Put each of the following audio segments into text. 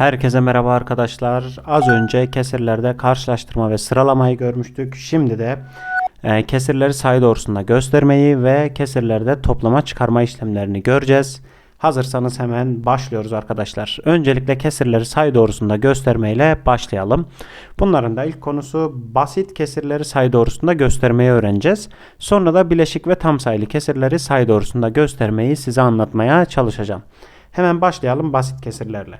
Herkese merhaba arkadaşlar. Az önce kesirlerde karşılaştırma ve sıralamayı görmüştük. Şimdi de e, kesirleri sayı doğrusunda göstermeyi ve kesirlerde toplama çıkarma işlemlerini göreceğiz. Hazırsanız hemen başlıyoruz arkadaşlar. Öncelikle kesirleri sayı doğrusunda göstermeyle başlayalım. Bunların da ilk konusu basit kesirleri sayı doğrusunda göstermeyi öğreneceğiz. Sonra da bileşik ve tam sayılı kesirleri sayı doğrusunda göstermeyi size anlatmaya çalışacağım. Hemen başlayalım basit kesirlerle.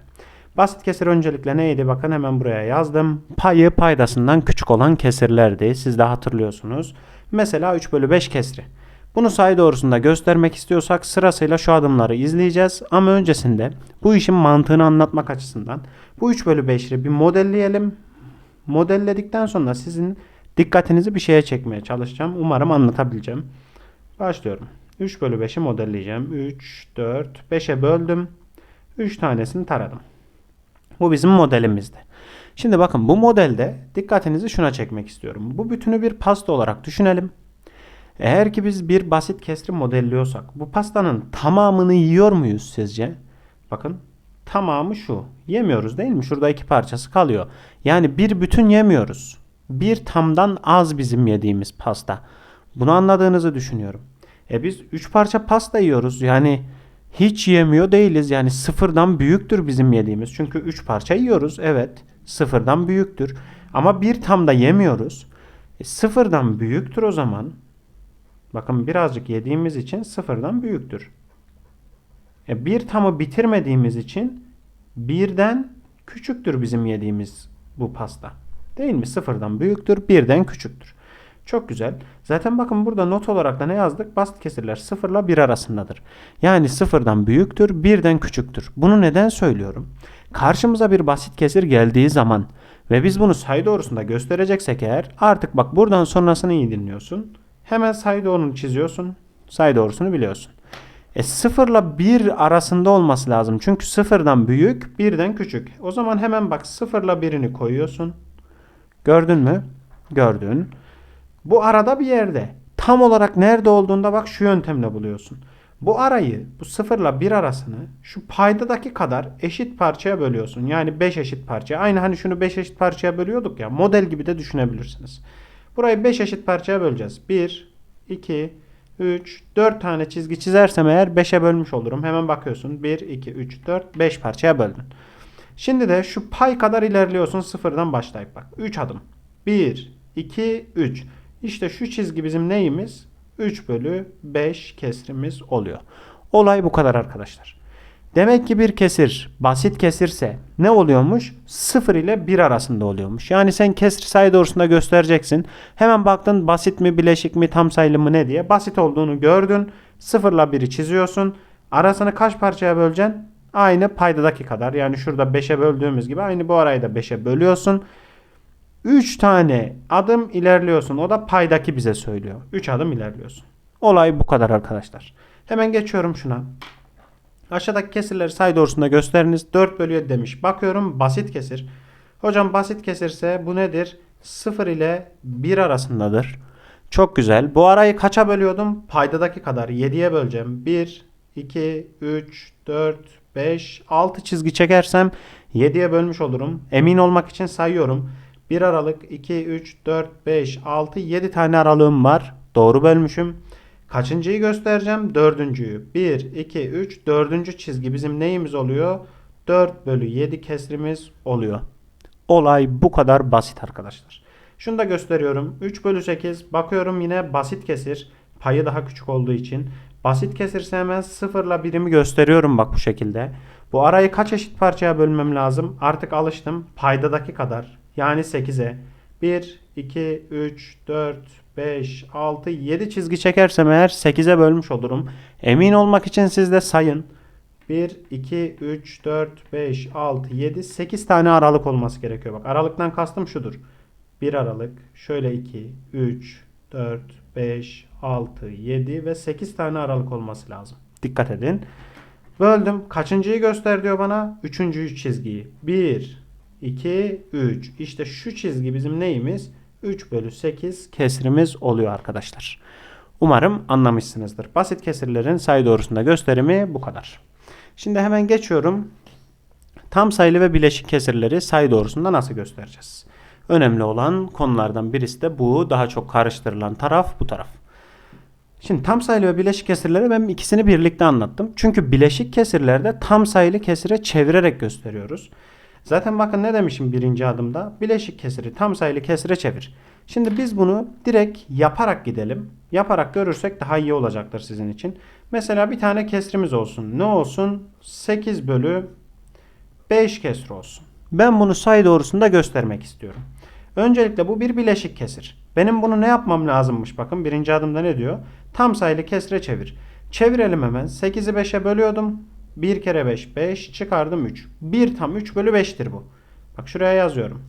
Basit kesir öncelikle neydi? Bakın hemen buraya yazdım. Payı paydasından küçük olan kesirlerdi. Siz de hatırlıyorsunuz. Mesela 3 bölü 5 kesri. Bunu sayı doğrusunda göstermek istiyorsak sırasıyla şu adımları izleyeceğiz. Ama öncesinde bu işin mantığını anlatmak açısından bu 3 bölü 5'i bir modelleyelim. Modelledikten sonra sizin dikkatinizi bir şeye çekmeye çalışacağım. Umarım anlatabileceğim. Başlıyorum. 3 bölü 5'i modelleyeceğim. 3, 4, 5'e böldüm. 3 tanesini taradım. Bu bizim modelimizdi. Şimdi bakın bu modelde dikkatinizi şuna çekmek istiyorum. Bu bütünü bir pasta olarak düşünelim. Eğer ki biz bir basit kesri modelliyorsak bu pastanın tamamını yiyor muyuz sizce? Bakın tamamı şu. Yemiyoruz değil mi? Şurada iki parçası kalıyor. Yani bir bütün yemiyoruz. Bir tamdan az bizim yediğimiz pasta. Bunu anladığınızı düşünüyorum. E biz üç parça pasta yiyoruz. Yani hiç yemiyor değiliz. Yani sıfırdan büyüktür bizim yediğimiz. Çünkü 3 parça yiyoruz. Evet. Sıfırdan büyüktür. Ama bir tam da yemiyoruz. E, sıfırdan büyüktür o zaman. Bakın birazcık yediğimiz için sıfırdan büyüktür. E, bir tamı bitirmediğimiz için birden küçüktür bizim yediğimiz bu pasta. Değil mi? Sıfırdan büyüktür, birden küçüktür. Çok güzel. Zaten bakın burada not olarak da ne yazdık? Basit kesirler 0 ile 1 arasındadır. Yani sıfırdan büyüktür, birden küçüktür. Bunu neden söylüyorum? Karşımıza bir basit kesir geldiği zaman ve biz bunu sayı doğrusunda göstereceksek eğer artık bak buradan sonrasını iyi dinliyorsun. Hemen sayı doğrusunu çiziyorsun. Sayı doğrusunu biliyorsun. E 0 ile 1 arasında olması lazım. Çünkü sıfırdan büyük, birden küçük. O zaman hemen bak 0 ile 1'ini koyuyorsun. Gördün mü? Gördün. Bu arada bir yerde. Tam olarak nerede olduğunda bak şu yöntemle buluyorsun. Bu arayı, bu sıfırla bir arasını şu paydadaki kadar eşit parçaya bölüyorsun. Yani 5 eşit parçaya. Aynı hani şunu 5 eşit parçaya bölüyorduk ya. Model gibi de düşünebilirsiniz. Burayı 5 eşit parçaya böleceğiz. 1, 2, 3, 4 tane çizgi çizersem eğer 5'e bölmüş olurum. Hemen bakıyorsun. 1, 2, 3, 4, 5 parçaya böldün. Şimdi de şu pay kadar ilerliyorsun sıfırdan başlayıp bak. 3 adım. 1, 2, 3. İşte şu çizgi bizim neyimiz? 3 bölü 5 kesrimiz oluyor. Olay bu kadar arkadaşlar. Demek ki bir kesir basit kesirse ne oluyormuş? 0 ile 1 arasında oluyormuş. Yani sen kesir sayı doğrusunda göstereceksin. Hemen baktın basit mi, bileşik mi, tam sayılı mı ne diye. Basit olduğunu gördün. 0 ile 1'i çiziyorsun. Arasını kaç parçaya böleceksin? Aynı paydadaki kadar. Yani şurada 5'e böldüğümüz gibi aynı bu arayı da 5'e bölüyorsun. 3 tane adım ilerliyorsun. O da paydaki bize söylüyor. 3 adım ilerliyorsun. Olay bu kadar arkadaşlar. Hemen geçiyorum şuna. Aşağıdaki kesirleri sayı doğrusunda gösteriniz. 4 bölü 7 demiş. Bakıyorum basit kesir. Hocam basit kesirse bu nedir? 0 ile 1 arasındadır. Çok güzel. Bu arayı kaça bölüyordum? Paydadaki kadar. 7'ye böleceğim. 1, 2, 3, 4, 5, 6 çizgi çekersem 7'ye bölmüş olurum. Emin olmak için sayıyorum. 1 Aralık 2, 3, 4, 5, 6, 7 tane aralığım var. Doğru bölmüşüm. Kaçıncıyı göstereceğim? Dördüncüyü. 1, 2, 3, dördüncü çizgi bizim neyimiz oluyor? 4 bölü 7 kesrimiz oluyor. Olay bu kadar basit arkadaşlar. Şunu da gösteriyorum. 3 bölü 8. Bakıyorum yine basit kesir. Payı daha küçük olduğu için. Basit kesirse hemen sıfırla birimi gösteriyorum bak bu şekilde. Bu arayı kaç eşit parçaya bölmem lazım? Artık alıştım. Paydadaki kadar. Yani 8'e. 1, 2, 3, 4, 5, 6, 7 çizgi çekersem eğer 8'e bölmüş olurum. Emin olmak için siz de sayın. 1, 2, 3, 4, 5, 6, 7, 8 tane aralık olması gerekiyor. Bak aralıktan kastım şudur. 1 aralık, şöyle 2, 3, 4, 5, 6, 7 ve 8 tane aralık olması lazım. Dikkat edin. Böldüm. Kaçıncıyı göster diyor bana? Üçüncü çizgiyi. 1, 2, 3. İşte şu çizgi bizim neyimiz? 3 bölü 8 kesrimiz oluyor arkadaşlar. Umarım anlamışsınızdır. Basit kesirlerin sayı doğrusunda gösterimi bu kadar. Şimdi hemen geçiyorum. Tam sayılı ve bileşik kesirleri sayı doğrusunda nasıl göstereceğiz? Önemli olan konulardan birisi de bu. Daha çok karıştırılan taraf bu taraf. Şimdi tam sayılı ve bileşik kesirleri ben ikisini birlikte anlattım. Çünkü bileşik kesirlerde tam sayılı kesire çevirerek gösteriyoruz. Zaten bakın ne demişim birinci adımda? Bileşik kesiri tam sayılı kesire çevir. Şimdi biz bunu direkt yaparak gidelim. Yaparak görürsek daha iyi olacaktır sizin için. Mesela bir tane kesrimiz olsun. Ne olsun? 8 bölü 5 kesir olsun. Ben bunu sayı doğrusunda göstermek istiyorum. Öncelikle bu bir bileşik kesir. Benim bunu ne yapmam lazımmış? Bakın birinci adımda ne diyor? Tam sayılı kesire çevir. Çevirelim hemen. 8'i 5'e bölüyordum. 1 kere 5 5 çıkardım 3. 1 tam 3 bölü 5'tir bu. Bak şuraya yazıyorum.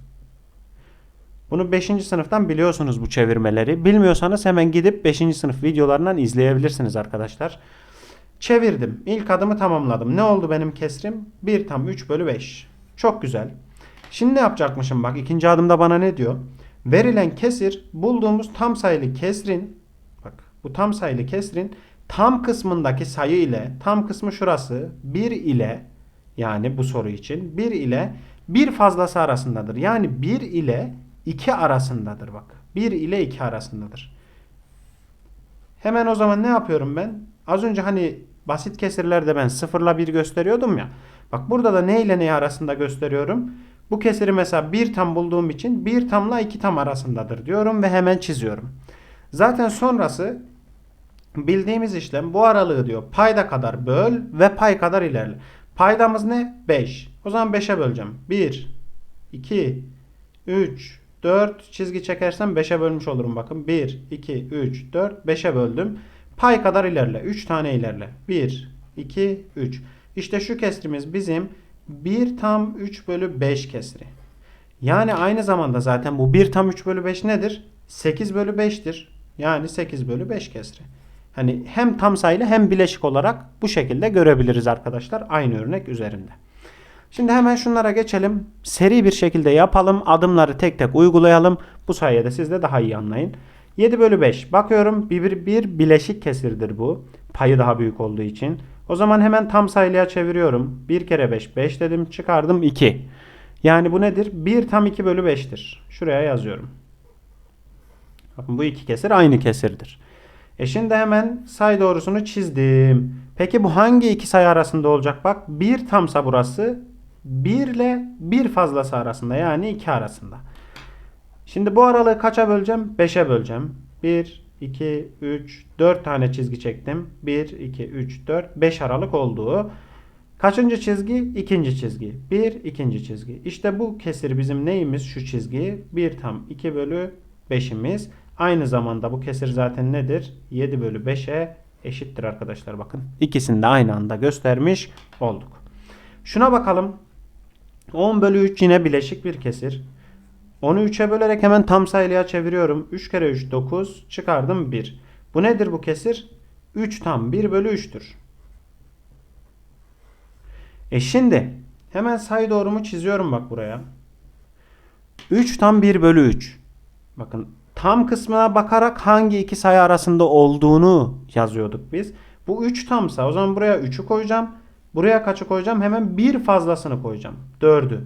Bunu 5. sınıftan biliyorsunuz bu çevirmeleri. Bilmiyorsanız hemen gidip 5. sınıf videolarından izleyebilirsiniz arkadaşlar. Çevirdim. İlk adımı tamamladım. Ne oldu benim kesrim? 1 tam 3 bölü 5. Çok güzel. Şimdi ne yapacakmışım bak ikinci adımda bana ne diyor? Verilen kesir bulduğumuz tam sayılı kesrin bak bu tam sayılı kesrin tam kısmındaki sayı ile tam kısmı şurası 1 ile yani bu soru için 1 ile bir fazlası arasındadır. Yani 1 ile 2 arasındadır bak. 1 ile 2 arasındadır. Hemen o zaman ne yapıyorum ben? Az önce hani basit kesirlerde ben 0 ile 1 gösteriyordum ya. Bak burada da ne ile ne arasında gösteriyorum? Bu kesiri mesela 1 tam bulduğum için 1 tamla 2 tam arasındadır diyorum ve hemen çiziyorum. Zaten sonrası bildiğimiz işlem bu aralığı diyor payda kadar böl ve pay kadar ilerle. Paydamız ne? 5. O zaman 5'e böleceğim. 1, 2, 3, 4 çizgi çekersem 5'e bölmüş olurum bakın. 1, 2, 3, 4, 5'e böldüm. Pay kadar ilerle. 3 tane ilerle. 1, 2, 3. İşte şu kesrimiz bizim 1 tam 3 bölü 5 kesri. Yani aynı zamanda zaten bu 1 tam 3 bölü 5 nedir? 8 bölü 5'tir. Yani 8 bölü 5 kesri. Hani hem tam sayılı hem bileşik olarak bu şekilde görebiliriz arkadaşlar. Aynı örnek üzerinde. Şimdi hemen şunlara geçelim. Seri bir şekilde yapalım. Adımları tek tek uygulayalım. Bu sayede siz de daha iyi anlayın. 7 bölü 5. Bakıyorum bir, bir, bileşik kesirdir bu. Payı daha büyük olduğu için. O zaman hemen tam sayılıya çeviriyorum. 1 kere 5 5 dedim. Çıkardım 2. Yani bu nedir? 1 tam 2 bölü 5'tir. Şuraya yazıyorum. Bakın bu iki kesir aynı kesirdir. E şimdi hemen sayı doğrusunu çizdim. Peki bu hangi iki sayı arasında olacak? Bak 1 tamsa burası 1 ile 1 fazlası arasında yani 2 arasında. Şimdi bu aralığı kaça böleceğim? 5'e böleceğim. 1, 2, 3, 4 tane çizgi çektim. 1, 2, 3, 4, 5 aralık olduğu. Kaçıncı çizgi? İkinci çizgi. 1, ikinci çizgi. İşte bu kesir bizim neyimiz? Şu çizgi. 1 tam 2 bölü 5'imiz. Aynı zamanda bu kesir zaten nedir? 7 bölü 5'e eşittir arkadaşlar bakın. İkisini de aynı anda göstermiş olduk. Şuna bakalım. 10 bölü 3 yine bileşik bir kesir. Onu 3'e bölerek hemen tam sayılıya çeviriyorum. 3 kere 3 9 çıkardım 1. Bu nedir bu kesir? 3 tam 1 bölü 3'tür. E şimdi hemen sayı doğrumu çiziyorum bak buraya. 3 tam 1 bölü 3. Bakın tam kısmına bakarak hangi iki sayı arasında olduğunu yazıyorduk biz. Bu 3 tamsa o zaman buraya 3'ü koyacağım. Buraya kaçı koyacağım? Hemen bir fazlasını koyacağım. 4'ü.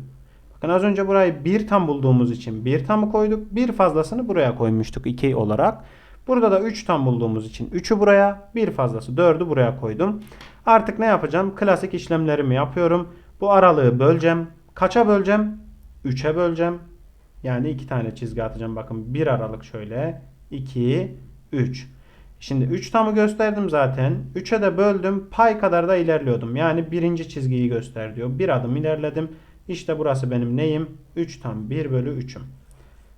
Bakın az önce burayı 1 tam bulduğumuz için 1 tamı koyduk. Bir fazlasını buraya koymuştuk 2 olarak. Burada da 3 tam bulduğumuz için 3'ü buraya, bir fazlası 4'ü buraya koydum. Artık ne yapacağım? Klasik işlemlerimi yapıyorum. Bu aralığı böleceğim. Kaça böleceğim? 3'e böleceğim. Yani iki tane çizgi atacağım. Bakın bir aralık şöyle. 2, 3. Şimdi 3 tamı gösterdim zaten. 3'e de böldüm. Pay kadar da ilerliyordum. Yani birinci çizgiyi göster diyor. Bir adım ilerledim. İşte burası benim neyim? 3 tam 1 bölü 3'üm.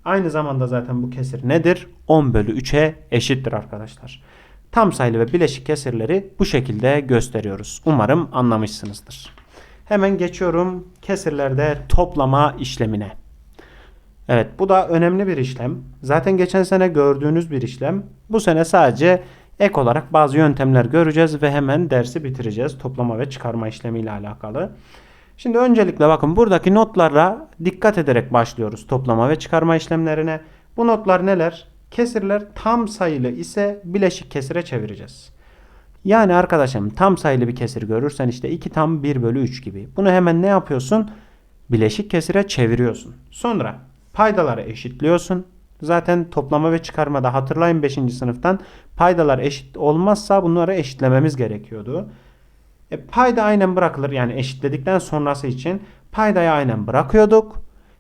Aynı zamanda zaten bu kesir nedir? 10 bölü 3'e eşittir arkadaşlar. Tam sayılı ve bileşik kesirleri bu şekilde gösteriyoruz. Umarım anlamışsınızdır. Hemen geçiyorum kesirlerde toplama işlemine. Evet bu da önemli bir işlem. Zaten geçen sene gördüğünüz bir işlem. Bu sene sadece ek olarak bazı yöntemler göreceğiz ve hemen dersi bitireceğiz. Toplama ve çıkarma işlemiyle alakalı. Şimdi öncelikle bakın buradaki notlara dikkat ederek başlıyoruz toplama ve çıkarma işlemlerine. Bu notlar neler? Kesirler tam sayılı ise bileşik kesire çevireceğiz. Yani arkadaşım tam sayılı bir kesir görürsen işte 2 tam 1 bölü 3 gibi. Bunu hemen ne yapıyorsun? Bileşik kesire çeviriyorsun. Sonra paydaları eşitliyorsun. Zaten toplama ve çıkarmada hatırlayın 5. sınıftan paydalar eşit olmazsa bunları eşitlememiz gerekiyordu. E, payda aynen bırakılır yani eşitledikten sonrası için paydayı aynen bırakıyorduk.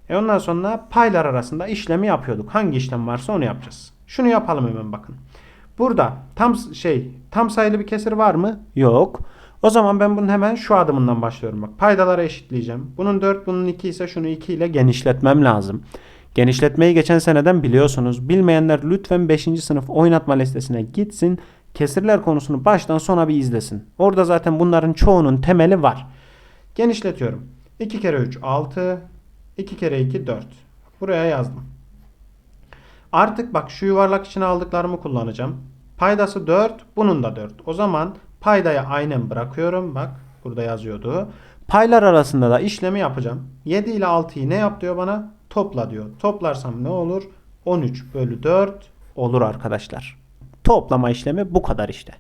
E ondan sonra paylar arasında işlemi yapıyorduk. Hangi işlem varsa onu yapacağız. Şunu yapalım hemen bakın. Burada tam şey tam sayılı bir kesir var mı? Yok. O zaman ben bunun hemen şu adımından başlıyorum. Bak paydaları eşitleyeceğim. Bunun 4 bunun 2 ise şunu 2 ile genişletmem lazım. Genişletmeyi geçen seneden biliyorsunuz. Bilmeyenler lütfen 5. sınıf oynatma listesine gitsin. Kesirler konusunu baştan sona bir izlesin. Orada zaten bunların çoğunun temeli var. Genişletiyorum. 2 kere 3 6. 2 kere 2 4. Buraya yazdım. Artık bak şu yuvarlak içine aldıklarımı kullanacağım. Paydası 4. Bunun da 4. O zaman paydayı aynen bırakıyorum. Bak burada yazıyordu. Paylar arasında da işlemi yapacağım. 7 ile 6'yı ne yap diyor bana? Topla diyor. Toplarsam ne olur? 13 bölü 4 olur arkadaşlar. Toplama işlemi bu kadar işte.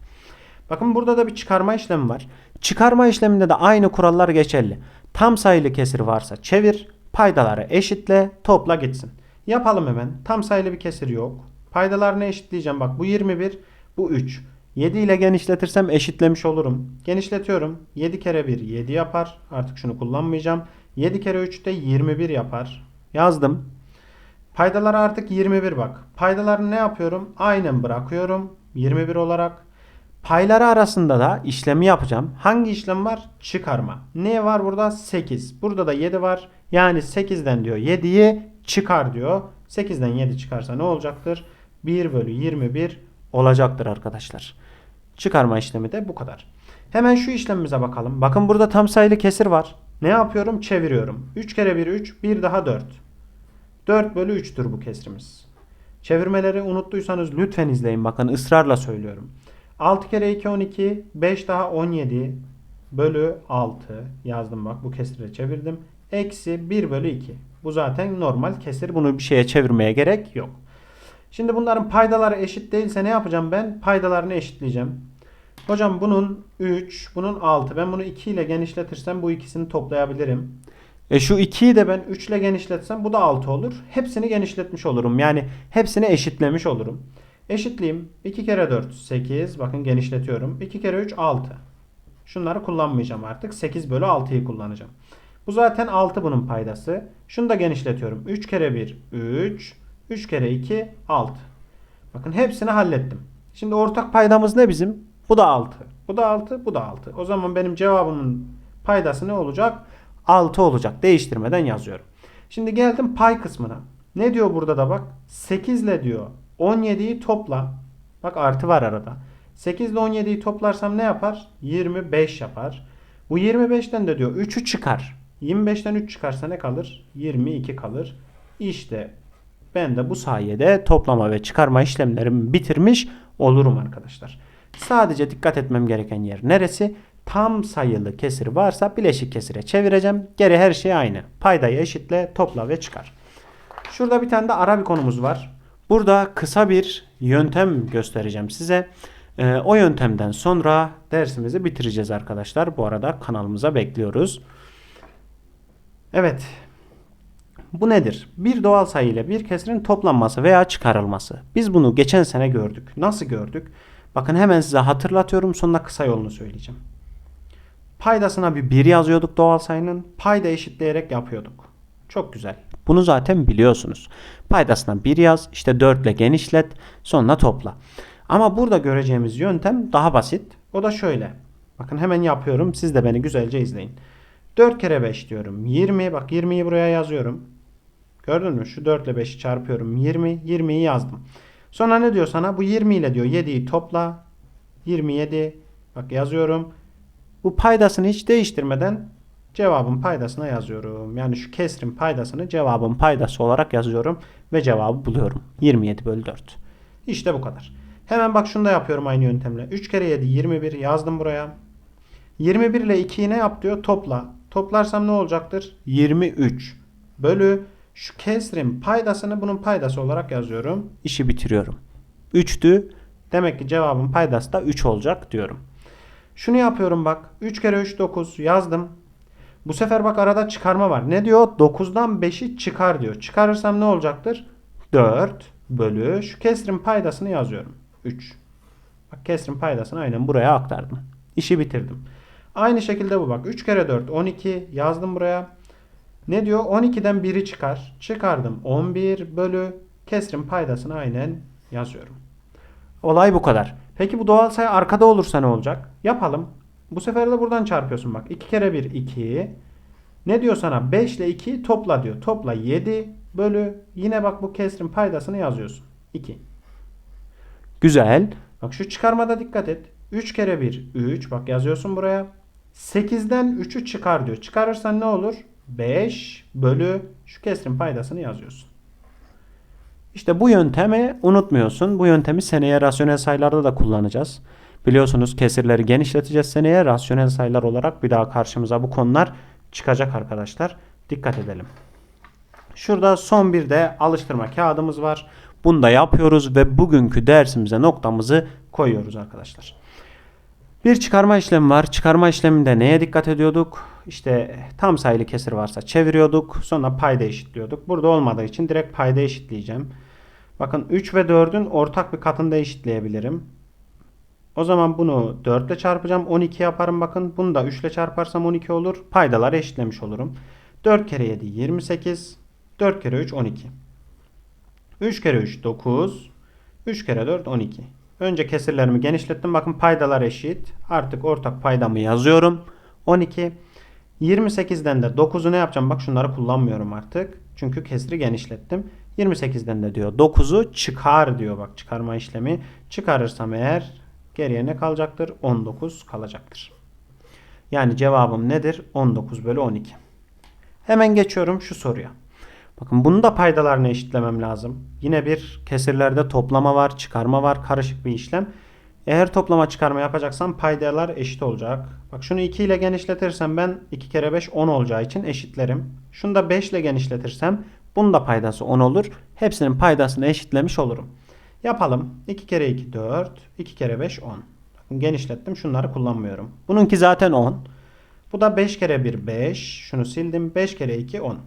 Bakın burada da bir çıkarma işlemi var. Çıkarma işleminde de aynı kurallar geçerli. Tam sayılı kesir varsa çevir, paydaları eşitle, topla gitsin. Yapalım hemen. Tam sayılı bir kesir yok. Paydalarını eşitleyeceğim. Bak bu 21, bu 3. 7 ile genişletirsem eşitlemiş olurum. Genişletiyorum. 7 kere 1 7 yapar. Artık şunu kullanmayacağım. 7 kere 3 de 21 yapar. Yazdım. Paydaları artık 21 bak. Paydalarını ne yapıyorum? Aynen bırakıyorum. 21 olarak. Payları arasında da işlemi yapacağım. Hangi işlem var? Çıkarma. Ne var burada? 8. Burada da 7 var. Yani 8'den diyor 7'yi çıkar diyor. 8'den 7 çıkarsa ne olacaktır? 1 bölü 21 olacaktır arkadaşlar. Çıkarma işlemi de bu kadar. Hemen şu işlemimize bakalım. Bakın burada tam sayılı kesir var. Ne yapıyorum? Çeviriyorum. 3 kere 1 3, 1 daha 4. 4 bölü 3'tür bu kesrimiz. Çevirmeleri unuttuysanız lütfen izleyin. Bakın ısrarla söylüyorum. 6 kere 2 12, 5 daha 17 bölü 6 yazdım bak bu kesire çevirdim. Eksi 1 bölü 2. Bu zaten normal kesir. Bunu bir şeye çevirmeye gerek yok. Şimdi bunların paydaları eşit değilse ne yapacağım ben? Paydalarını eşitleyeceğim. Hocam bunun 3, bunun 6. Ben bunu 2 ile genişletirsem bu ikisini toplayabilirim. E şu 2'yi de ben 3 ile genişletsem bu da 6 olur. Hepsini genişletmiş olurum. Yani hepsini eşitlemiş olurum. Eşitleyeyim. 2 kere 4 8. Bakın genişletiyorum. 2 kere 3 6. Şunları kullanmayacağım artık. 8 bölü 6'yı kullanacağım. Bu zaten 6 bunun paydası. Şunu da genişletiyorum. 3 kere 1 3. 3 kere 2 6. Bakın hepsini hallettim. Şimdi ortak paydamız ne bizim? Bu da 6. Bu da 6. Bu da 6. O zaman benim cevabımın paydası ne olacak? 6 olacak. Değiştirmeden yazıyorum. Şimdi geldim pay kısmına. Ne diyor burada da bak? 8 ile diyor 17'yi topla. Bak artı var arada. 8 ile 17'yi toplarsam ne yapar? 25 yapar. Bu 25'ten de diyor 3'ü çıkar. 25'ten 3 çıkarsa ne kalır? 22 kalır. İşte ben de bu sayede toplama ve çıkarma işlemlerimi bitirmiş olurum arkadaşlar. Sadece dikkat etmem gereken yer neresi? Tam sayılı kesir varsa bileşik kesire çevireceğim. Geri her şey aynı. Paydayı eşitle, topla ve çıkar. Şurada bir tane de ara bir konumuz var. Burada kısa bir yöntem göstereceğim size. Ee, o yöntemden sonra dersimizi bitireceğiz arkadaşlar. Bu arada kanalımıza bekliyoruz. Evet. Bu nedir? Bir doğal sayı ile bir kesirin toplanması veya çıkarılması. Biz bunu geçen sene gördük. Nasıl gördük? Bakın hemen size hatırlatıyorum. Sonra kısa yolunu söyleyeceğim. Paydasına bir 1 yazıyorduk doğal sayının. Payda eşitleyerek yapıyorduk. Çok güzel. Bunu zaten biliyorsunuz. Paydasına 1 yaz. işte 4 ile genişlet. Sonra topla. Ama burada göreceğimiz yöntem daha basit. O da şöyle. Bakın hemen yapıyorum. Siz de beni güzelce izleyin. 4 kere 5 diyorum. 20. Bak 20'yi buraya yazıyorum. Gördün mü? Şu 4 ile 5'i çarpıyorum. 20. 20'yi yazdım. Sonra ne diyor sana? Bu 20 ile diyor 7'yi topla. 27. Bak yazıyorum. Bu paydasını hiç değiştirmeden cevabın paydasına yazıyorum. Yani şu kesrin paydasını cevabın paydası olarak yazıyorum ve cevabı buluyorum. 27 bölü 4. İşte bu kadar. Hemen bak şunu da yapıyorum aynı yöntemle. 3 kere 7 21 yazdım buraya. 21 ile 2'yi ne yap diyor? Topla. Toplarsam ne olacaktır? 23 bölü şu kesrin paydasını bunun paydası olarak yazıyorum. İşi bitiriyorum. 3'tü. Demek ki cevabın paydası da 3 olacak diyorum. Şunu yapıyorum bak. 3 kere 3 9 yazdım. Bu sefer bak arada çıkarma var. Ne diyor? 9'dan 5'i çıkar diyor. Çıkarırsam ne olacaktır? 4 bölü şu kesrin paydasını yazıyorum. 3. Bak kesrin paydasını aynen buraya aktardım. İşi bitirdim. Aynı şekilde bu bak. 3 kere 4 12 yazdım buraya. Ne diyor? 12'den 1'i çıkar. Çıkardım. 11 bölü kesrin paydasını aynen yazıyorum. Olay bu kadar. Peki bu doğal sayı arkada olursa ne olacak? Yapalım. Bu sefer de buradan çarpıyorsun bak. 2 kere 1 2. Ne diyor sana? 5 ile 2 topla diyor. Topla 7 bölü yine bak bu kesrin paydasını yazıyorsun. 2. Güzel. Bak şu çıkarmada dikkat et. 3 kere 1 3. Bak yazıyorsun buraya. 8'den 3'ü çıkar diyor. Çıkarırsan ne olur? 5 bölü şu kesrin paydasını yazıyorsun. İşte bu yöntemi unutmuyorsun. Bu yöntemi seneye rasyonel sayılarda da kullanacağız. Biliyorsunuz kesirleri genişleteceğiz seneye. Rasyonel sayılar olarak bir daha karşımıza bu konular çıkacak arkadaşlar. Dikkat edelim. Şurada son bir de alıştırma kağıdımız var. Bunu da yapıyoruz ve bugünkü dersimize noktamızı koyuyoruz arkadaşlar. Bir çıkarma işlemi var. Çıkarma işleminde neye dikkat ediyorduk? İşte tam sayılı kesir varsa çeviriyorduk. Sonra payda eşitliyorduk. Burada olmadığı için direkt payda eşitleyeceğim. Bakın 3 ve 4'ün ortak bir katını da eşitleyebilirim. O zaman bunu 4 ile çarpacağım. 12 yaparım bakın. Bunu da 3 ile çarparsam 12 olur. Paydaları eşitlemiş olurum. 4 kere 7 28. 4 kere 3 12. 3 kere 3 9. 3 kere 4 12. Önce kesirlerimi genişlettim. Bakın paydalar eşit. Artık ortak paydamı yazıyorum. 12. 28'den de 9'u ne yapacağım? Bak şunları kullanmıyorum artık. Çünkü kesiri genişlettim. 28'den de diyor 9'u çıkar diyor bak çıkarma işlemi. Çıkarırsam eğer geriye ne kalacaktır? 19 kalacaktır. Yani cevabım nedir? 19 bölü 12. Hemen geçiyorum şu soruya. Bakın bunu da paydalarını eşitlemem lazım. Yine bir kesirlerde toplama var, çıkarma var, karışık bir işlem. Eğer toplama çıkarma yapacaksam paydalar eşit olacak. Bak şunu 2 ile genişletirsem ben 2 kere 5 10 olacağı için eşitlerim. Şunu da 5 ile genişletirsem bunun da paydası 10 olur. Hepsinin paydasını eşitlemiş olurum. Yapalım. 2 kere 2 4, 2 kere 5 10. Bakın genişlettim. Şunları kullanmıyorum. Bununki zaten 10. Bu da 5 kere 1 5. Şunu sildim. 5 kere 2 10.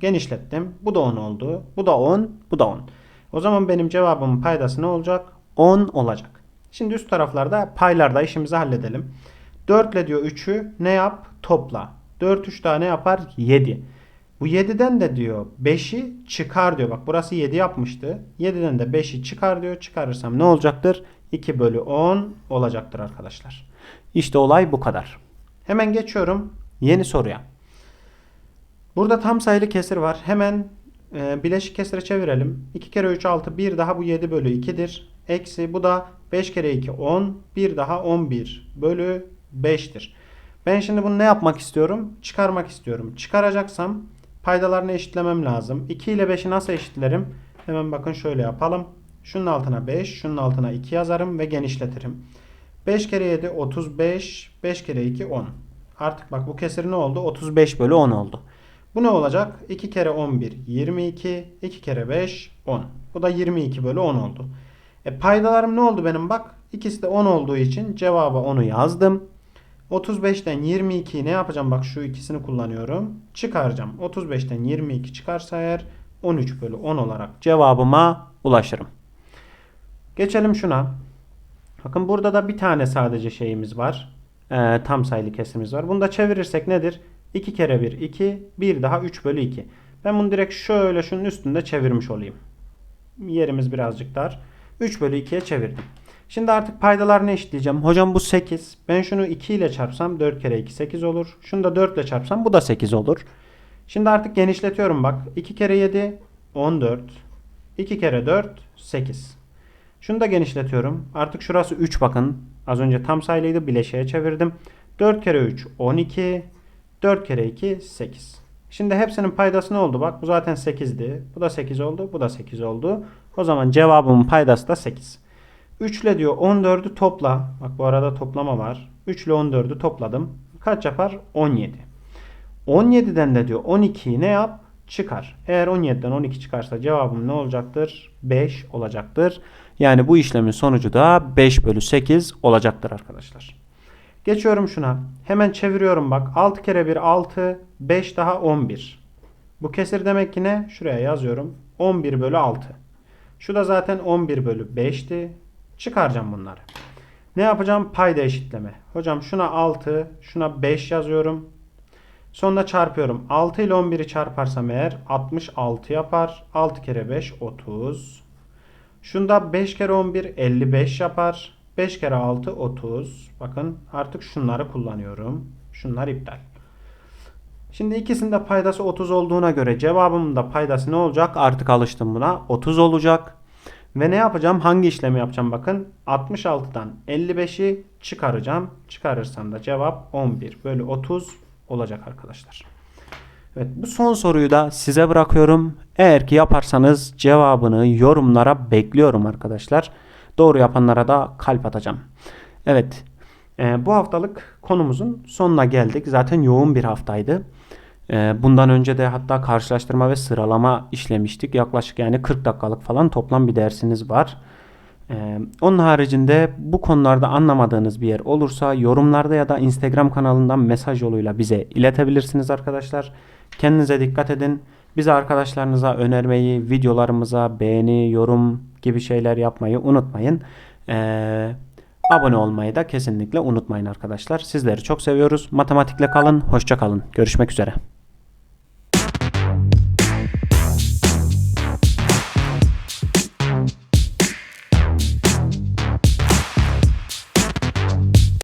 Genişlettim. Bu da 10 oldu. Bu da 10. Bu da 10. O zaman benim cevabımın paydası ne olacak? 10 olacak. Şimdi üst taraflarda paylarda işimizi halledelim. 4 ile diyor 3'ü ne yap? Topla. 4 3 daha ne yapar? 7. Bu 7'den de diyor 5'i çıkar diyor. Bak burası 7 yapmıştı. 7'den de 5'i çıkar diyor. Çıkarırsam ne olacaktır? 2 bölü 10 olacaktır arkadaşlar. İşte olay bu kadar. Hemen geçiyorum yeni soruya. Burada tam sayılı kesir var. Hemen e, bileşik kesire çevirelim. 2 kere 3 6 bir daha bu 7 bölü 2'dir. Eksi bu da 5 kere 2 10 bir daha 11 bölü 5'tir. Ben şimdi bunu ne yapmak istiyorum? Çıkarmak istiyorum. Çıkaracaksam paydalarını eşitlemem lazım. 2 ile 5'i nasıl eşitlerim? Hemen bakın şöyle yapalım. Şunun altına 5, şunun altına 2 yazarım ve genişletirim. 5 kere 7 35, 5 kere 2 10. Artık bak bu kesir ne oldu? 35 bölü 10 oldu. Bu ne olacak? 2 kere 11 22, 2 kere 5 10. Bu da 22 bölü 10 oldu. E paydalarım ne oldu benim bak? İkisi de 10 olduğu için cevaba 10'u yazdım. 35'ten 22'yi ne yapacağım? Bak şu ikisini kullanıyorum. Çıkaracağım. 35'ten 22 çıkarsa eğer 13 bölü 10 olarak cevabıma ulaşırım. Geçelim şuna. Bakın burada da bir tane sadece şeyimiz var. Ee, tam sayılı kesimiz var. Bunu da çevirirsek nedir? 2 kere 1 2. 1 daha 3 bölü 2. Ben bunu direkt şöyle şunun üstünde çevirmiş olayım. Yerimiz birazcık dar. 3 bölü 2'ye çevirdim. Şimdi artık paydalarını eşitleyeceğim. Hocam bu 8. Ben şunu 2 ile çarpsam 4 kere 2 8 olur. Şunu da 4 ile çarpsam bu da 8 olur. Şimdi artık genişletiyorum bak. 2 kere 7 14. 2 kere 4 8. Şunu da genişletiyorum. Artık şurası 3 bakın. Az önce tam sayılıydı. Bileşeye çevirdim. 4 kere 3 12. 4 kere 2 8. Şimdi hepsinin paydası ne oldu? Bak bu zaten 8'di. Bu da 8 oldu. Bu da 8 oldu. O zaman cevabımın paydası da 8. 3 ile diyor 14'ü topla. Bak bu arada toplama var. 3 ile 14'ü topladım. Kaç yapar? 17. 17'den de diyor 12'yi ne yap? Çıkar. Eğer 17'den 12 çıkarsa cevabım ne olacaktır? 5 olacaktır. Yani bu işlemin sonucu da 5 bölü 8 olacaktır arkadaşlar. Geçiyorum şuna. Hemen çeviriyorum bak. 6 kere 1 6. 5 daha 11. Bu kesir demek ki ne? Şuraya yazıyorum. 11 bölü 6. Şu da zaten 11 bölü 5'ti. Çıkaracağım bunları. Ne yapacağım? Payda eşitleme. Hocam şuna 6, şuna 5 yazıyorum. Sonra çarpıyorum. 6 ile 11'i çarparsam eğer 66 yapar. 6 kere 5 30. Şunda 5 kere 11 55 yapar. 5 kere 6 30. Bakın artık şunları kullanıyorum. Şunlar iptal. Şimdi ikisinde paydası 30 olduğuna göre cevabımın da paydası ne olacak? Artık alıştım buna. 30 olacak. Ve ne yapacağım? Hangi işlemi yapacağım? Bakın 66'dan 55'i çıkaracağım. Çıkarırsam da cevap 11 bölü 30 olacak arkadaşlar. Evet bu son soruyu da size bırakıyorum. Eğer ki yaparsanız cevabını yorumlara bekliyorum arkadaşlar. Doğru yapanlara da kalp atacağım. Evet e, bu haftalık konumuzun sonuna geldik. Zaten yoğun bir haftaydı. E, bundan önce de hatta karşılaştırma ve sıralama işlemiştik. Yaklaşık yani 40 dakikalık falan toplam bir dersiniz var. Ee, onun haricinde bu konularda anlamadığınız bir yer olursa yorumlarda ya da Instagram kanalından mesaj yoluyla bize iletebilirsiniz arkadaşlar. Kendinize dikkat edin. Bizi arkadaşlarınıza önermeyi, videolarımıza beğeni, yorum gibi şeyler yapmayı unutmayın. Ee, abone olmayı da kesinlikle unutmayın arkadaşlar. Sizleri çok seviyoruz. Matematikle kalın, hoşça kalın. Görüşmek üzere.